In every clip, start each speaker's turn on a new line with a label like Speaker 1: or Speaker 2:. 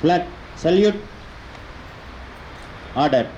Speaker 1: Flood salute order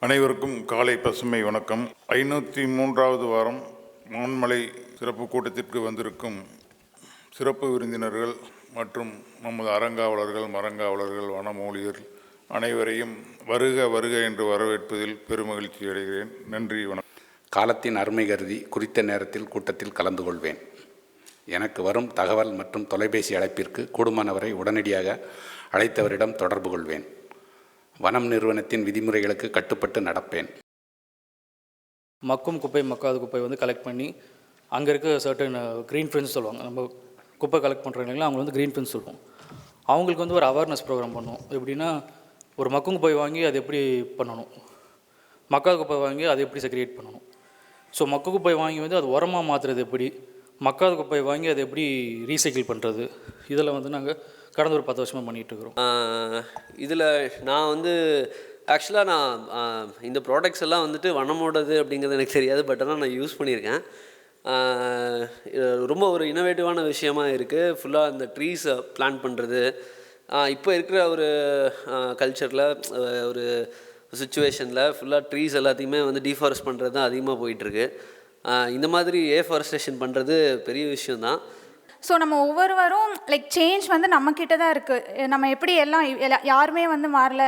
Speaker 2: அனைவருக்கும் காலை பசுமை வணக்கம். ஐநூற்றி மூன்றாவது வாரம் மான்மலை சிறப்பு கூட்டத்திற்கு வந்திருக்கும் சிறப்பு விருந்தினர்கள் மற்றும் நமது அறங்காவலர்கள் மரங்காவலர்கள் வனமூலியர் அனைவரையும் வருக வருக என்று வரவேற்பதில் பெருமகிழ்ச்சி அடைகிறேன். நன்றி வணக்கம்.
Speaker 3: காலத்தின் அருமை கருதி குறித்த நேரத்தில் கூட்டத்தில் கலந்து கொள்வேன். எனக்கு வரும் தகவல் மற்றும் தொலைபேசி அழைப்பிற்கு கூடுமானவரை உடனடியாக அழைத்தவரிடம் தொடர்பு கொள்வேன். வனம் நிறுவனத்தின் விதிமுறைகளுக்கு கட்டுப்பட்டு நடப்பேன்.
Speaker 4: மக்கும் குப்பை மக்காத குப்பை வந்து கலெக்ட் பண்ணி அங்கே இருக்க சர்டன் க்ரீன் ஃப்ரெண்ட்ஸ் சொல்லுவாங்க. நம்ம குப்பை கலெக்ட் பண்ணுறவங்களா அவங்க வந்து க்ரீன் ஃப்ரெண்ட்ஸ் சொல்லுவோம். அவங்களுக்கு வந்து ஒரு அவேர்னஸ் ப்ரோக்ராம் பண்ணுவோம். எப்படின்னா ஒரு மக்கும் குப்பை வாங்கி அதை எப்படி பண்ணணும்? மக்காத குப்பை வாங்கி அதை எப்படி செக்ரியேட் பண்ணணும்? ஸோ மக்கு குப்பை வாங்கி வந்து அது உரமாக மாற்றுறது எப்படி? மக்காத குப்பை வாங்கி அதை எப்படி ரீசைக்கிள் பண்ணுறது இதில் வந்து நாங்கள் கடந்த ஒரு பத்து வருஷமாக பண்ணிகிட்ருக்குறோம்.
Speaker 5: இதில் நான் வந்து ஆக்சுவலாக நான் இந்த ப்ராடக்ட்ஸ் எல்லாம் வந்துட்டு வனமோடது அப்படிங்கிறது எனக்கு தெரியாது பட் ஆனால் நான் யூஸ் பண்ணியிருக்கேன். இது ரொம்ப ஒரு இனோவேட்டிவான விஷயமா இருக்குது ஃபுல்லாக இந்த ட்ரீஸை பிளான் பண்ணுறது இப்போ இருக்கிற ஒரு கல்ச்சரில் ஒரு சுச்சுவேஷனில் ஃபுல்லாக ட்ரீஸ் எல்லாத்தையுமே வந்து டீஃபாரஸ்ட் பண்ணுறது தான் அதிகமாக போயிட்டுருக்கு. இந்த மாதிரி ஏஃபாரஸ்டேஷன் பண்ணுறது பெரிய விஷயம்தான்.
Speaker 6: ஸோ நம்ம ஒவ்வொருவரும் லைக் சேஞ்ச் வந்து நம்ம கிட்ட தான் இருக்குது நம்ம எப்படி எல்லாம் எல்லா- யாருமே வந்து மாறல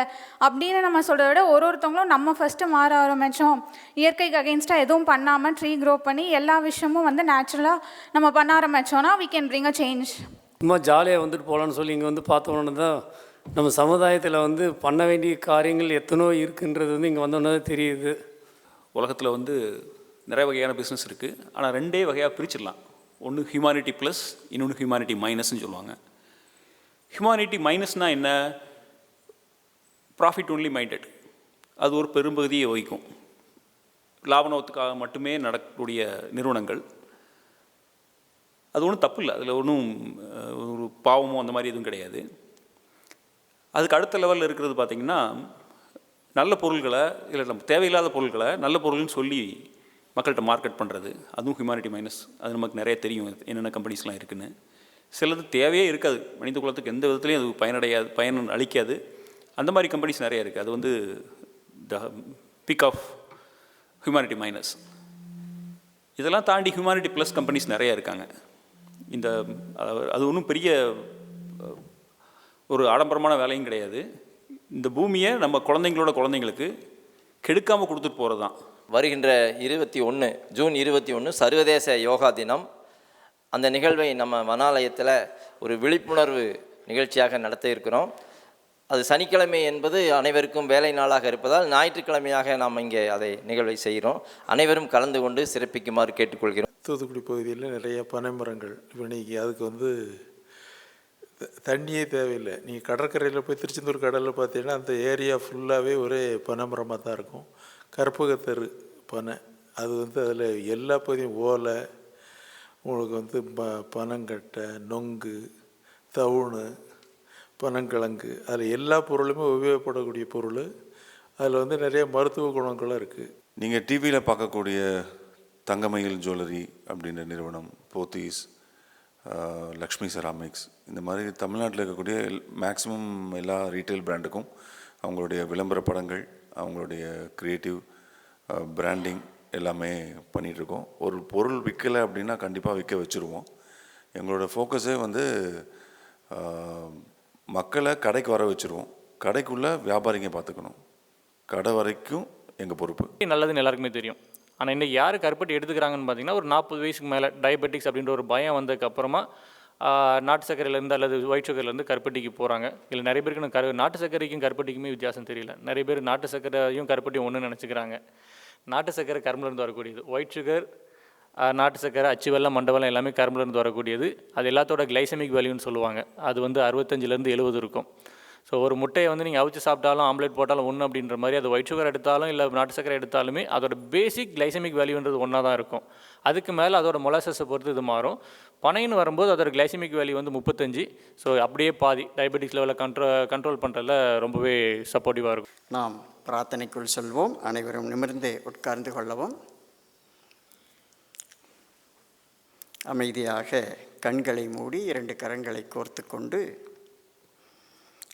Speaker 6: அப்படின்னு நம்ம சொல்கிறத விட ஒரு ஒருத்தவங்களும் நம்ம ஃபஸ்ட்டு மாற ஆரம்பித்தோம் இயற்கைக்கு அகெயின்ஸ்டாக எதுவும் பண்ணாமல் ட்ரீ க்ரோ பண்ணி எல்லா விஷயமும் வந்து நேச்சுரலாக நம்ம பண்ண ஆரம்பித்தோன்னா we can bring a change
Speaker 7: சும்மா ஜாலியாக வந்துட்டு போகலான்னு சொல்லி இங்கே வந்து பார்த்தோன்னே தான் நம்ம சமுதாயத்தில் வந்து பண்ண வேண்டிய காரியங்கள் எத்தனையோ இருக்குன்றது வந்து இங்கே வந்தோன்னே தான் தெரியுது.
Speaker 8: உலகத்தில் வந்து நிறைய வகையான பிஸ்னஸ் இருக்குது ஆனால் ரெண்டே வகையாக பிரிச்சிடலாம். ஒன்று ஹியூமானிட்டி ப்ளஸ் இன்னொன்று ஹியூமானிட்டி மைனஸ்னு சொல்லுவாங்க. ஹியூமானிட்டி மைனஸ்னால் என்ன? ப்ராஃபிட் ஒன்லி மைண்டட் அது ஒரு பெரும்பகுதியை வகிக்கும். லாப மட்டுமே நடக்கக்கூடிய நிறுவனங்கள். அது ஒன்றும் தப்பு இல்லை. அதில் ஒன்றும் ஒரு பாவமோ அந்த மாதிரி எதுவும் கிடையாது. அதுக்கு அடுத்த லெவலில் இருக்கிறது பார்த்திங்கன்னா நல்ல பொருள்களை இல்லை நம்ம தேவையில்லாத பொருள்களை நல்ல பொருள்னு சொல்லி மக்கள்கிட்ட மார்க்கெட் பண்ணுறது அதுவும் ஹியூமானிட்டி மைனஸ் அது நமக்கு நிறைய தெரியும் என்னென்ன கம்பெனிஸ்லாம் இருக்குதுன்னு சிலது தேவையே இருக்காது. மனித குலத்துக்கு எந்த விதத்துலையும் அது பயனடையாது பயன் அளிக்காது. அந்த மாதிரி கம்பெனிஸ் நிறைய இருக்குது அது வந்து the pick of humanity minus இதெல்லாம் தாண்டி ஹியூமானிட்டி ப்ளஸ் கம்பெனிஸ் நிறைய இருக்காங்க. இந்த அது ஒன்றும் பெரிய ஒரு ஆடம்பரமான வேலையும் கிடையாது. இந்த பூமியை நம்ம குழந்தைங்களோட குழந்தைங்களுக்கு கெடுக்காமல் கொடுத்துட்டு போகிறது தான்
Speaker 9: வருகின்ற இருபத்தி ஒன்று ஜூன் இருபத்தி ஒன்று சர்வதேச யோகா தினம். அந்த நிகழ்வை நம்ம வனாலயத்தில் ஒரு விழிப்புணர்வு நிகழ்ச்சியாக நடத்த இருக்கிறோம். அது சனிக்கிழமை என்பது அனைவருக்கும் வேலை நாளாக இருப்பதால் ஞாயிற்றுக்கிழமையாக நாம் இங்கே அதை நிகழ்வை செய்கிறோம். அனைவரும் கலந்து கொண்டு சிறப்பிக்குமாறு கேட்டுக்கொள்கிறோம்.
Speaker 10: தூத்துக்குடி பகுதியில் நிறைய பனை மரங்கள் இப்போ இன்னைக்கு அதுக்கு வந்து தண்ணியே தேவையில்லை. நீங்கள் கடற்கரையில் போய் திருச்செந்தூர் கடலில் பார்த்தீங்கன்னா அந்த ஏரியா ஃபுல்லாகவே ஒரே பனை மரமாக தான் இருக்கும். கற்பகத்தரு பனை. அது வந்து அதில் எல்லா பகுதியும் ஓலை உங்களுக்கு வந்து ப பனங்கட்டை நொங்கு தவுணு பனங்கிழங்கு அதில் எல்லா பொருளுமே உபயோகப்படக்கூடிய பொருள். அதில் வந்து நிறைய மருத்துவ குணங்களும் இருக்குது
Speaker 11: நீங்கள் டிவியில் பார்க்கக்கூடிய தங்கமயில் ஜுவல்லரி அப்படின்ற நிறுவனம் போத்தீஸ்
Speaker 1: லக்ஷ்மி செராமிக்ஸ் இந்த மாதிரி தமிழ்நாட்டில் இருக்கக்கூடிய மேக்ஸிமம் எல்லா ரீட்டைல் பிராண்டுக்கும் அவங்களுடைய விளம்பர படங்கள் அவங்களுடைய க்ரியேட்டிவ் பிராண்டிங் எல்லாமே பண்ணிகிட்ருக்கோம் ஒரு பொருள் விற்கலை அப்படின்னா கண்டிப்பாக விற்க வச்சுருவோம். எங்களோட ஃபோக்கஸே வந்து மக்களை கடைக்கு வர வச்சுருவோம். கடைக்குள்ளே வியாபாரிங்க பார்த்துக்கணும் கடை வரைக்கும் எங்கள் பொறுப்பு.
Speaker 4: நல்லதுன்னு எல்லாருக்குமே தெரியும். ஆனால் இன்னைக்கு யார் கருப்பட்டி எடுத்துக்கிறாங்கன்னு பார்த்தீங்கன்னா ஒரு நாற்பது வயசுக்கு மேலே டயபெட்டிக்ஸ் அப்படின்ற ஒரு பயம் வந்ததுக்கப்புறமா நாட்டு சர்க்கரையிலேருந்து அல்லது ஒயிட் சுகர்லேருந்து கருப்பட்டிக்கு போகிறாங்க இல்லை நிறைய பேருக்கு கரு நாட்டு சர்க்கரைக்கும் கருப்பட்டிக்குமே வித்தியாசம் தெரியல. நிறைய பேர் நாட்டு சர்க்கரையும் கருப்பட்டியும் ஒன்று நினச்சிக்கிறாங்க. நாட்டு சர்க்கரை கரும்புலேருந்து வரக்கூடியது. ஒயிட் சுகர் நாட்டு சர்க்கரை அச்சுவெல்லாம் வெல்லம் எல்லாமே கரும்புலேருந்து வரக்கூடியது. அது எல்லாத்தோட கிளைசமிக் வேல்யூன்னு சொல்லுவாங்க. அது வந்து அறுபத்தஞ்சிலேருந்து எழுபது இருக்கும். ஸோ ஒரு முட்டையை வந்து நீங்கள் அவிச்சு சாப்பிட்டாலும் ஆம்லேட் போட்டாலும் ஒன்று அப்படின்ற மாதிரி அது ஒயிட் சுகர் எடுத்தாலும் இல்லை நாட்டு சக்கரை எடுத்தாலுமே அதோட பேசிக் கிளைசமிக் வேல்யூன்றது ஒன்றா தான் இருக்கும். அதுக்கு மேலே அதோட மொலாசஸை பொறுத்து இது மாறும். பனைன்னு வரும்போது அதோட கிளைசமிக் வேல்யூ வந்து முப்பத்தஞ்சு. ஸோ அப்படியே பாதி. டயபெட்டிக்ஸ் லெவலில் கண்ட்ரோ கண்ட்ரோல் பண்ணுறதுல ரொம்பவே சப்போர்ட்டிவாக இருக்கும்.
Speaker 11: நாம் பிரார்த்தனைக்குள் செல்வோம். அனைவரும் நிமிர்ந்து உட்கார்ந்து கொள்ளவும். அமைதியாக கண்களை மூடி இரண்டு கரங்களை கோர்த்து கொண்டு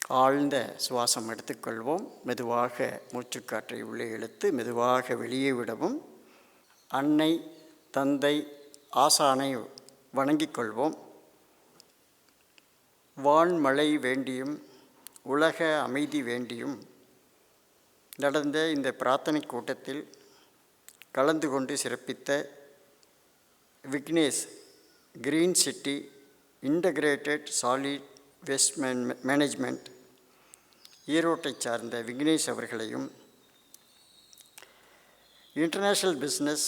Speaker 11: ஆழ்ந்த சுவாசம் எடுத்துக்கொள்வோம். மெதுவாக மூச்சுக்காற்றை உள்ளே இழுத்து மெதுவாக வெளியே விடவும் அன்னை தந்தை ஆசானை வணங்கிக் கொள்வோம். வான்மழை வேண்டியும் உலக அமைதி வேண்டியும் நடந்த இந்த பிரார்த்தனை கூட்டத்தில் கலந்து கொண்டு சிறப்பித்த Vignesh green city integrated solid waste man management ஈரோட்டை சார்ந்த விக்னேஷ் அவர்களையும் இன்டர்நேஷ்னல் பிஸ்னஸ்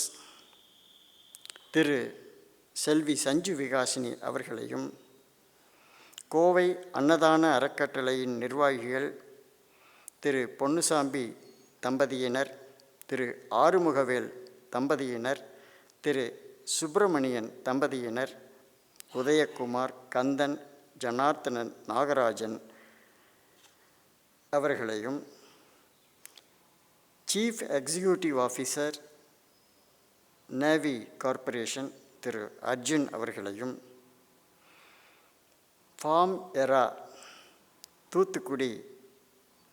Speaker 11: திரு செல்வி சஞ்சு விகாசினி அவர்களையும் கோவை அன்னதான அறக்கட்டளையின் நிர்வாகிகள் திரு பொன்னுசாமி தம்பதியினர் திரு ஆறுமுகவேல் தம்பதியினர் திரு சுப்பிரமணியன் தம்பதியினர் உதயகுமார் கந்தன் ஜனார்த்தனன் நாகராஜன் அவர்களையும் chief executive officer navy corporation Thiru Arjun அவர்களையும் ஃபார்ம் எரா தூத்துக்குடி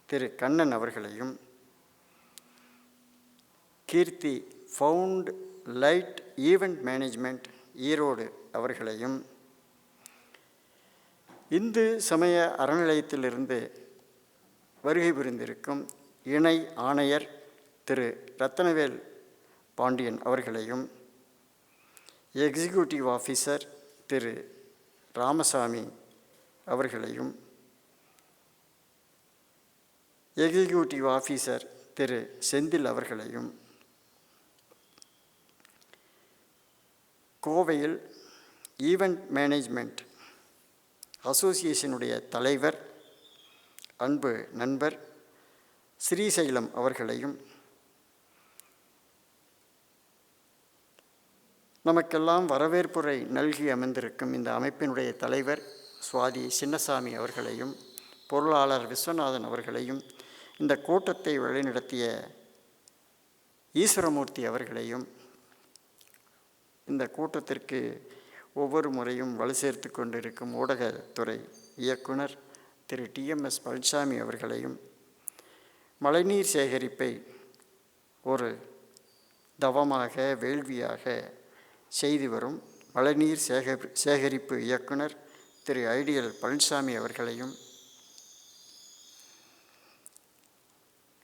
Speaker 11: திரு கண்ணன் அவர்களையும் Keerthi found light event management Erode அவர்களையும் இந்து சமய அறநிலையத்திலிருந்து வருகை புரிந்திருக்கும் இணை ஆணையர் திரு ரத்தனவேல் பாண்டியன் அவர்களையும் எக்ஸிக்யூட்டிவ் ஆஃபீஸர் திரு ராமசாமி அவர்களையும் எக்ஸிக்யூட்டிவ் ஆஃபீஸர் திரு செந்தில் அவர்களையும் கோவையில் ஈவெண்ட் மேனேஜ்மெண்ட் அசோசியேஷனுடைய தலைவர் அன்பு நண்பர் ஸ்ரீசைலம் அவர்களையும் நமக்கெல்லாம் வரவேற்புரை நல்கி அமைந்திருக்கும் இந்த அமைப்பினுடைய தலைவர் சுவாதி சின்னசாமி அவர்களையும் பொருளாளர் விஸ்வநாதன் அவர்களையும் இந்த கூட்டத்தை வழிநடத்திய ஈஸ்வரமூர்த்தி அவர்களையும் இந்த கூட்டத்திற்கு ஒவ்வொரு முறையும் வலு சேர்த்து கொண்டிருக்கும் ஊடகத்துறை இயக்குனர் திரு டிஎம்எஸ் பழனிசாமி அவர்களையும் மழைநீர் சேகரிப்பை ஒரு தவமாக வேள்வியாக செய்து வரும் மழைநீர் சேகரி சேகரிப்பு இயக்குனர் திரு ஐடியல் பழனிசாமி அவர்களையும்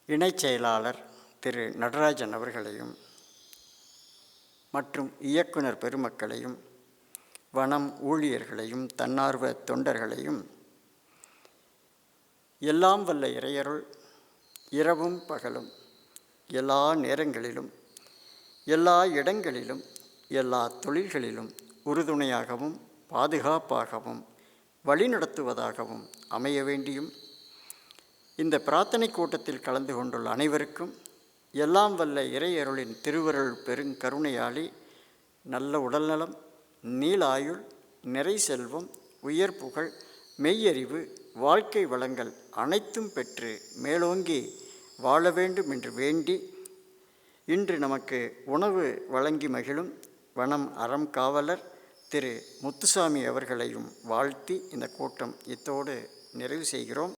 Speaker 11: இணைச் செயலாளர் திரு நடராஜன் அவர்களையும் மற்றும் இயக்குனர் பெருமக்களையும் வனம் ஊழியர்களையும் தன்னார்வ தொண்டர்களையும் எல்லாம் வல்ல இறையருள் இரவும் பகலும் எல்லா நேரங்களிலும் எல்லா இடங்களிலும் எல்லா தொழில்களிலும் உறுதுணையாகவும் பாதுகாப்பாகவும் வழிநடத்துவதாகவும் அமைய வேண்டியும் இந்த பிரார்த்தனை கூட்டத்தில் கலந்து கொண்டுள்ள அனைவருக்கும் எல்லாம் வல்ல இறையருளின் திருவருள் பெருங்கருணையாளி நல்ல உடல்நலம் நீளாயுள் நிறை செல்வம் உயர் புகழ் மெய்யறிவு வாழ்க்கை வளங்கள் அனைத்தும் பெற்று மேலோங்கி வாழ வேண்டும் என்று வேண்டி இன்று நமக்கு உணவு வழங்கி மகிழும் வனம் அறம் காவலர் திரு முத்துசாமி அவர்களையும் வாழ்த்தி இந்த கூட்டம் இத்தோடு நிறைவு செய்கிறோம்.